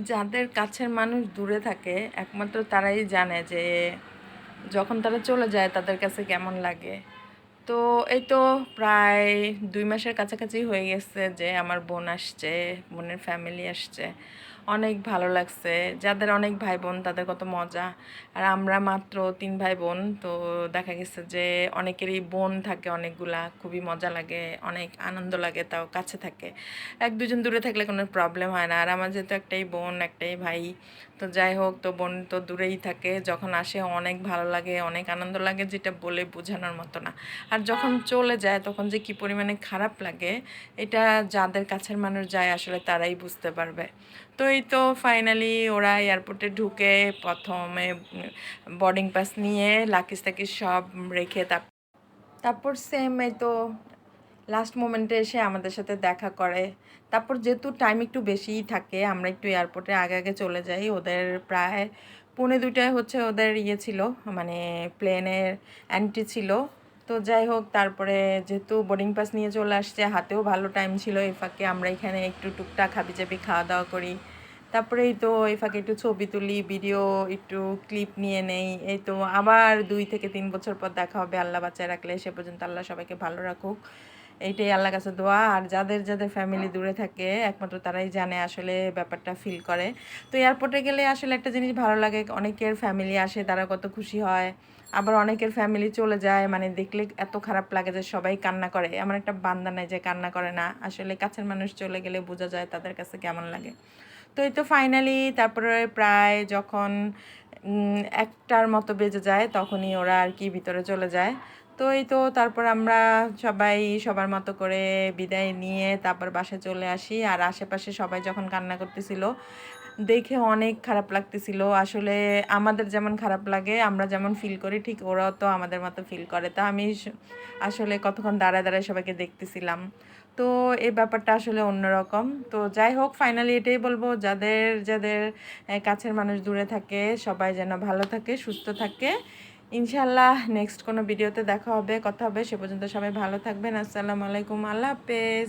যাদের কাছের মানুষ দূরে থাকে, একমাত্র তারাই জানে যে যখন তারা চলে যায় তাদের কাছে কেমন লাগে। তো এই তো প্রায় দুই মাসের কাছাকাছি হয়ে গেছে যে আমার বোন আসছে, বোনের ফ্যামিলি আসছে। অনেক ভালো লাগছে। যাদের অনেক ভাই বোন তাদের কত মজা। আর আমরা মাত্র তিন ভাই বোন তো দেখা গেছে যে অনেকেরই বোন থাকে অনেকগুলা, খুবই মজা লাগে, অনেক আনন্দ লাগে, তাও কাছে থাকে। এক দুজন দূরে থাকলে কোনো প্রবলেম হয় না। আর আমার যেহেতু একটাই বোন, একটাই ভাই, তো যাই হোক, তো বোন তো দূরেই থাকে। যখন আসে অনেক ভালো লাগে, অনেক আনন্দ লাগে, যেটা বলে বোঝানোর মতো না। আর যখন চলে যায়, তখন যে কি পরিমাণে খারাপ লাগে, এটা যাদের কাছের মানুষ যায়, আসলে তারাই বুঝতে পারবে। তো এই তো ফাইনালি ওরা এয়ারপোর্টে ঢুকে প্রথমে বোর্ডিং পাস নিয়ে লাকিস তাকিস সব রেখে তার তারপর সেম এই তো লাস্ট মোমেন্টে এসে আমাদের সাথে দেখা করে। তারপর যেহেতু টাইম একটু বেশিই থাকে, আমরা একটু এয়ারপোর্টে আগে আগে চলে যাই। ওদের প্রায় পৌনে দুইটায় হচ্ছে ওদের ইয়ে ছিল মানে প্লেনের অ্যান্টি ছিল। তো যাই হোক, তারপরে যেহেতু বোর্ডিং পাস নিয়ে চলে আসছে, হাতেও ভালো টাইম ছিল এই ফাঁকে আমরা এখানে একটু টুকটাক হাবি চাবি খাওয়া দাওয়া করি। তারপরেই তো এই ফাঁকে একটু ছবি তুলি ভিডিও একটু ক্লিপ নিয়ে নেই। এই তো আবার দুই থেকে তিন বছর পর দেখা হবে। আল্লাহ বাচ্চায় রাখলে সে পর্যন্ত আল্লাহ সবাইকে ভালো রাখুক। এইটাই আল্লাহ কাছে দোয়া। আর যাদের যাদের ফ্যামিলি দূরে থাকে, একমাত্র তারাই জানে আসলে ব্যাপারটা ফিল করে। তো এয়ারপোর্টে গেলে আসলে একটা জিনিস ভালো লাগে, অনেকের ফ্যামিলি আসে, তারা কত খুশি হয়। আবার অনেকের ফ্যামিলি চলে যায় মানে দেখলে এত খারাপ লাগে যে সবাই কান্না করে। এমন একটা বান্দা নাই যে কান্না করে না। আসলে কাছের মানুষ চলে গেলে বোঝা যায় তাদের কাছে কেমন লাগে। তো এই তো ফাইনালি তারপরে প্রায় যখন একটার মতো বেজে যায়, তখনই ওরা আর কি ভিতরে চলে যায়। তো এই তো তারপর আমরা সবাই সবার মতো করে বিদায় নিয়ে তারপর বাসায় চলে আসি। আর আশেপাশে সবাই যখন কান্না করতেছিল, দেখে অনেক খারাপ লাগতেছিল। আসলে আমাদের যেমন খারাপ লাগে, আমরা যেমন ফিল করি, ঠিক ওরাও তো আমাদের মতো ফিল করে। তা আমি আসলে কতক্ষণ দাঁড়ায় দাঁড়ায় সবাইকে দেখতেছিলাম। তো এই ব্যাপারটা আসলে অন্যরকম। তো যাই হোক ফাইনালি এটাই বলব, যাদের যাদের কাছের মানুষ দূরে থাকে, সবাই যেন ভালো থাকে, সুস্থ থাকে। ইনশাল্লাহ নেক্সট কোনো ভিডিওতে দেখা হবে, কথা হবে, সে পর্যন্ত সবাই ভালো থাকবেন। আসসালামু আলাইকুম, আল্লাহ হাফেজ।